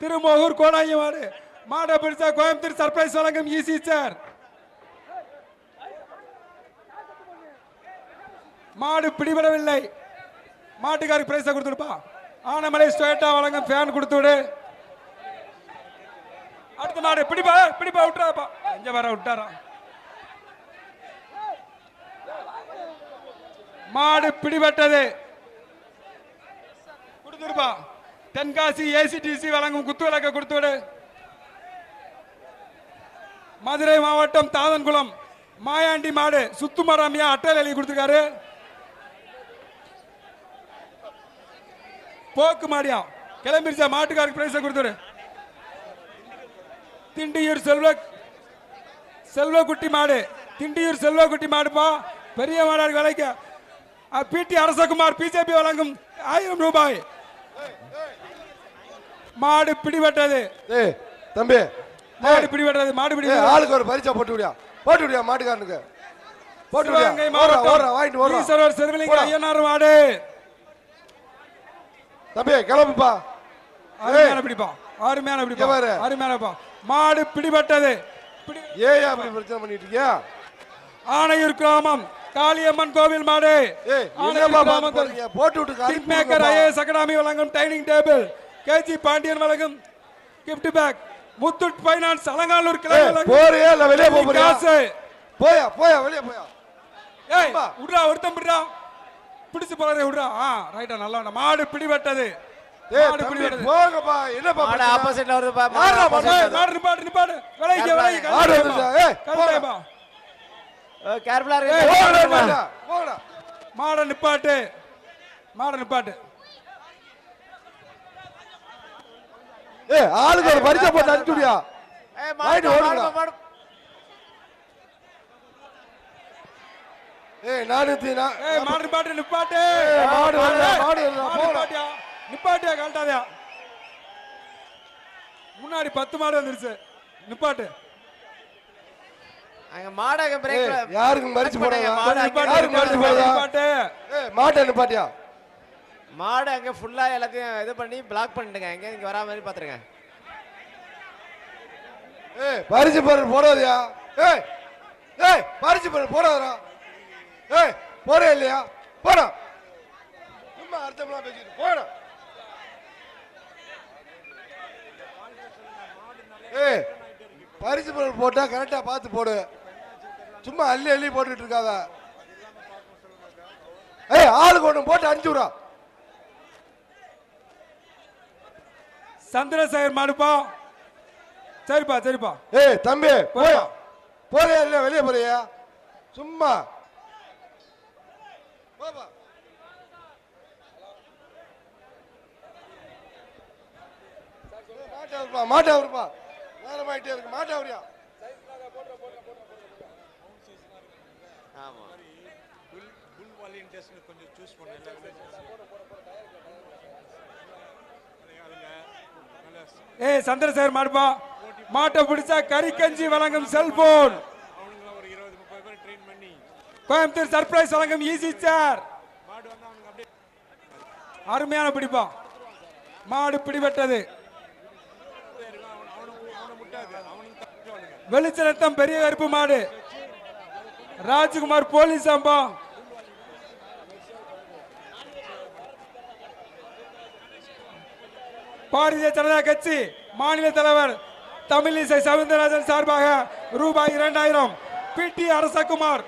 திருமோகூர் கோடாங்கி மாடு மாடை பிடிச்சா கோயம்புத்தூர் சர்ப்ரைஸ் வழங்கும் ஈசி சார் மாடு பிடிபடவில்லை. மாட்டுக்காருக்கு பிரைஸை கொடுத்துருப்பா ஆனமலை ஸ்டேட்டா வழங்கும் ஃபேன் கொடுத்து விடு அடுத்த மாடு பிடிப்பா பிடிப்பா விட்டுறாப்பா. இங்க வர விட்டாரா? மாடு பிடிபட்டது. கொடுத்துருப்பா தென்காசி ஏசிடிசி வழங்கும் குத்து விளக்க மதுரை மாவட்டம் தாதன்குளம் மாயாண்டி மாடு சுத்துமராமியா அட்டல் எழுதி கொடுத்துருக்காரு. போக்கு மாடியா? கிளம்பிருச்சா? மாட்டுக்காருக்கு பிரைஸை கொடுத்துரு திண்டியூர் செல்வ செல்வக்குட்டி மாடு. திண்டியூர் செல்வக்குட்டி மாடுப்பா பெரிய மாடாடு விலைக்கு. பிடி அரசகுமார் பிஜேபி வழங்கும் ஆயிரம் ரூபாய். மாடு பிடிபட்டது. ஏய் தம்பி மாடு பிடிபட்டது மாடு ஏய் பிடிபட்டது. ஆளுக்கு ஒரு பரிசா போட்டு விடியா. போட்டு விடியா மாட்டுக்காரனுக்கு. போட்டு வாங்கிட்டு ஓடுறா. ஈஸ்வரர் சிறுவிலிங்க போடா. ஐயனார் மாடு. தம்பி கிளம்புப்பா. அருமையான பிடிப்பா அருமையான பிடிப்பா. அருமையானப்பா மாடு பிடிபட்டது. பிடி- ஏன் அப்படி பிரச்சனை பண்ணிட்டு இருக்கியா? ஆனையூர் கிராமம் காளியம்மன் கோவில் மாடு. ஏய் போட்டு விட்டு ஐஏஎஸ் அகாடமி வழங்கும் டைனிங் டேபிள் கேஜி பாண்டியன் வழங்கும் gift பேக் முத்துட் பைனான்ஸ் அலங்கானூர் கிளை போறியா? இல்ல வெளியே போக போறியா? காசு. போயா போயா வெளியே போயா? ஏய். விட்றா ஒருத்தன் விட்றா பிடிச்சு போறதே விட்றா ஆ ரைட்டா நல்லா. மாடு பிடிபட்டது. மாடு போங்கப்பா. என்னப்பா மாடு? ஆப்போசிட்ல வருதுப்பா மாடு. மாடு? நிப்பாட்டு நிப்பாட்டு. விலைக்கு விலைக்கு மாடு? ஏய், கருத்தாயப்பா கேர்ஃபுல்லா இருக்கு போங்கடா, போங்கடா. மாடை நிப்பாட்டு. மாடை நிப்பாட்டு. ஏய் ஆளுக்கு ஒரு பரிசா போட்டு அனுப்பிச்சு விடியா ஏய் வாங்கிட்டு மாடு ஓடுங்கடா. மாடு மாடு ஏய் நானூத்தி ஏய் மாடு நிப்பாட்டு நிப்பாட்டு. மாடு ஏய், மாடு மாடு போடா. நிப்பாட்டியா கழட்டாதயா? முன்னாடி பத்து மாடு வந்துருச்சு. நிப்பாட்டு. அங்க மாடு அங்க ஏய், பிரேக் யாருக்கு மறிச்சு போடுறா மாடு நிப்பாட்டு, மாட்டை நிப்பாட்டியா? மாடு அங்கே ஃபுல்லாக எல்லாத்தையும் இது பண்ணி பிளாக் பண்ணிடுங்க எங்கே இங்கே வரா மாதிரி பார்த்துருங்க. ஏய் பரிசு பொருள் போடாதியா. ஏய் ஏய் பரிசு பொருள் போடாதா ஏய் போறே இல்லையா? போடா. சும்மா அர்த்தம்லாம் பேசிட்டு போடா. ஏய் பரிசு பொருள் போட்டால் கரெக்டாக பார்த்து போடு. சும்மா அள்ளி அள்ளி போட்டுட்டு இருக்காத. ஏய் ஆளுக்கு ஒன்று போட்டு அனுப்பிச்சு சந்திரசேகர் மாடுப்பா. சரிப்பா சரிப்பா. ஏய் தம்பி போயா போறியா இல்லையா? வெளியே போறியா? சும்மா. போப்பா. மாட்டை வருப்பா மாட்டை வருப்பா நேரமாயிட்டே இருக்கு மாட்டை வரியா ஆமா. ஏ சந்திரசேகர் மாடுப்பா மாட்டை பிடிச்சா கறிக்கஞ்சி வழங்கும் செல்போன். கோயம்புத்தூர் சர்ப்ரைஸ் வழங்கும் ஈசி சார் அருமையான பிடிப்பா. மாடு பிடிபட்டது. வெளிச்சரத்தம் பெரிய கருப்பு மாடு. ராஜ்குமார் போலீஸ் அம்பா பாரதிய ஜனதா கட்சி மாநில தலைவர் தமிழிசை சவுந்தரராஜன் சார்பாக ரூபாய் இரண்டாயிரம் பிடி அரசகுமார்.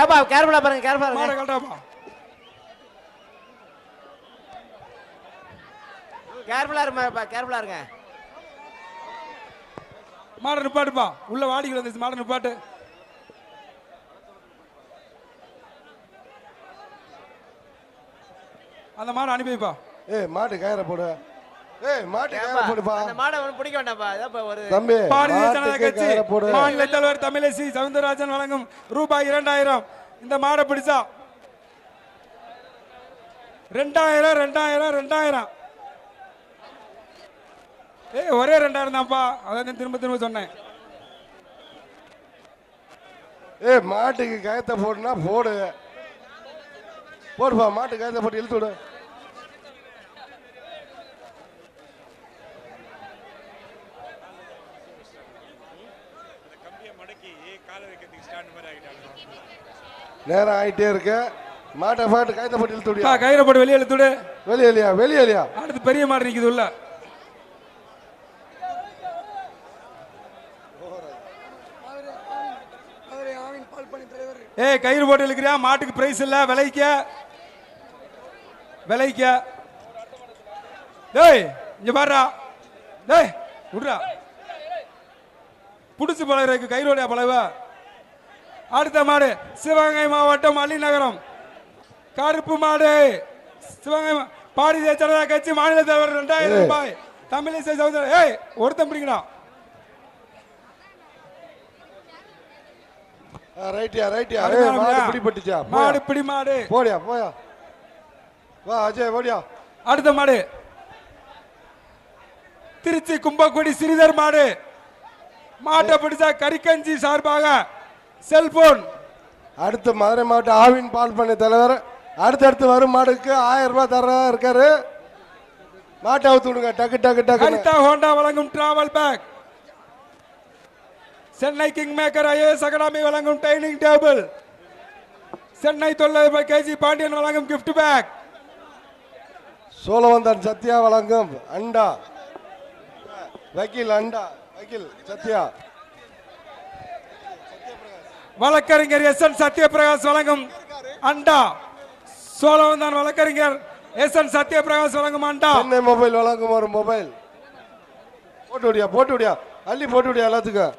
ஏப்பா கேர்ஃபுல்லா பாருங்க கேர்ஃபுல்லா கேர்ஃபுல்லா இருப்பா கேர்ஃபுல்லா இருங்க மாட நிப்பாட்டுப்பா. உள்ள வாடிகள் வந்துச்சு மாட நிப்பாட்டு. அந்த மாடை அனுப்பி வைப்பா ஏய் மாட்டு கயிறை போடு. ஏய் மாட்டு கயிறை போடுப்பா. அந்த மாடை ஒண்ணு பிடிக்க வேண்டாம்ப்பா இதாப்பா ஒரு தம்பி பாரதிய ஜனதா கட்சி கயிறை போடு. மாநில தலைவர் தமிழிசை சவுந்தரராஜன் வழங்கும் ரூபாய் இரண்டாயிரம். இந்த மாடை பிடிச்சா. ரெண்டாயிரம் ரெண்டாயிரம் ரெண்டாயிரம். ஏய் ஒரே ரெண்டாயிரம் தான்ப்பா. அதான் திரும்ப திரும்ப சொன்னேன். ஏய் மாட்டுக்கு கயத்தை போடுனா போடு. போடுப்பா மாட்டு கயத்தை போட்டு இழுத்து விடு. நேரம் ஆயிட்டே இருக்கு. மாட்டை பாட்டு கைத்த போட்டு இழுத்து பா, விடியா கயிறை போட்டு வெளியே இழுத்துடு. வெளியே இல்லையா வெளியே இல்லையா அடுத்து பெரிய மாடு நிக்குது உள்ள. ஏய் கயிறு போட்டு இழுக்கிறியா? மாட்டுக்கு பிரைஸ் இல்ல விலைக்க. விலைக்க. டேய் இங்க பாருடா. டேய் விடுறா புடிச்சு பழகிறதுக்கு கயிறோடைய பழவ அடுத்த மாடு சிவகங்கை மாவட்டம் அள்ளிநகரம் கருப்பு மாடு சிவகங்கை பாரதிய ஜனதா கட்சி மாநில தலைவர் ரெண்டாயிரம் ரூபாய். தமிழிசை சகோதரர் ஏய் ஒருத்தன் பிடிக்கணும் ரைட்டியா ரைட்டியா. மாடு பிடிபட்டுச்சா? மாடு பிடி மாடு. போடியா போயா? வா அஜய் போடியா அடுத்த மாடு. திருச்சி கும்பக்குடி ஸ்ரீதர் மாடு. மாட்டை பிடிச்சா கரிக்கஞ்சி சார்பாக செல்போன். அடுத்து மதுரை மாவட்ட ஆவின் பால் பண்ணை தலைவர் அடுத்தடுத்து வரும் மாடுக்கு ஆயிரம் ரூபாய் தர்றதா இருக்காரு. மாட்டை அவுத்து விடுங்க. டக்கு டக்கு டக்கு ஹோண்டா வழங்கும் travel bag Chennai king maker IAS academy வழங்கும் டைனிங் டேபிள் சென்னை தொழிலதிபர் கேஜி பாண்டியன் வழங்கும் gift பேக் சோழவந்தன் சத்யா வழங்கும் அண்டா. வக்கீல் அண்டா. வக்கீல் சத்யா. வழக்கறிஞர் எஸ் என் சத்யபிரகாஷ் வழங்கும் அண்டா. சோழவந்தான் வழக்கறிஞர். எஸ் என் சத்யபிரகாஷ் வழங்கும் அண்டா. சென்னை மொபைல் வழங்கும் ஒரு மொபைல் போட்டு விடியா போட்டு விடியா. அள்ளி போட்டு விடியா எல்லாத்துக்கும்.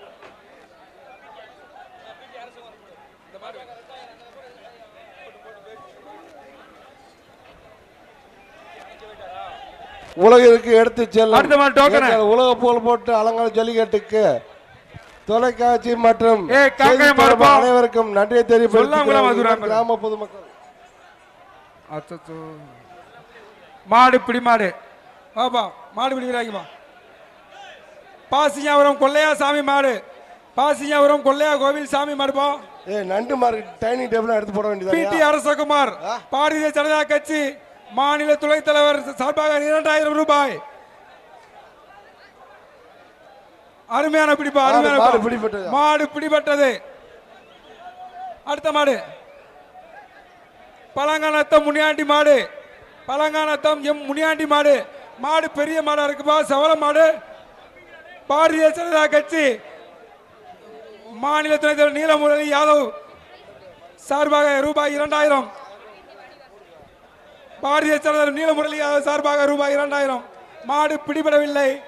உலகிற்கு எடுத்து. எங்கள் உலக புகழ் போட்டு அலங்கார ஜல்லிக்கட்டுக்கு தொலைக்காட்சி மற்றும். அனைவருக்கும் நன்றியை கூட தெரிவித்து. கிராம பொதுமக்கள். மாடு பிடி மாடு. பாப்பா மாடு பிடிக்கிறாங்கப்பா பாசியாபுரம் கொல்லையா சாமி மாடு. பாசியாபுரம் கொல்லையா கோவில் சாமி மாடுப்பா ஏ நண்டு மாதிரி டைனிங் டேபிள் எடுத்து போட பிடி வேண்டியது அரசகுமார் பாரதிய ஜனதா கட்சி மாநில துணைத் தலைவர் சார்பாக இரண்டாயிரம் ரூபாய். அருமையான பிடிப்பா அருமையான மாடு பா- பிடிபட்டது. மாடு பிடிபட்டது. அடுத்த மாடு. பழங்கானத்தம் முனியாண்டி மாடு. பழங்கானத்தம் எம் முனியாண்டி மாடு. மாடு பெரிய மாடா இருக்குப்பா செவல மாடு. பாரதிய ஜனதா கட்சி. மாநில துணைத் தலைவர் நீலமுரளி யாதவ். சார்பாக ரூபாய் இரண்டாயிரம். பாரதிய ஜனதா நீலமுரளி யாதவ் சார்பாக ரூபாய் இரண்டாயிரம். மாடு பிடிபடவில்லை.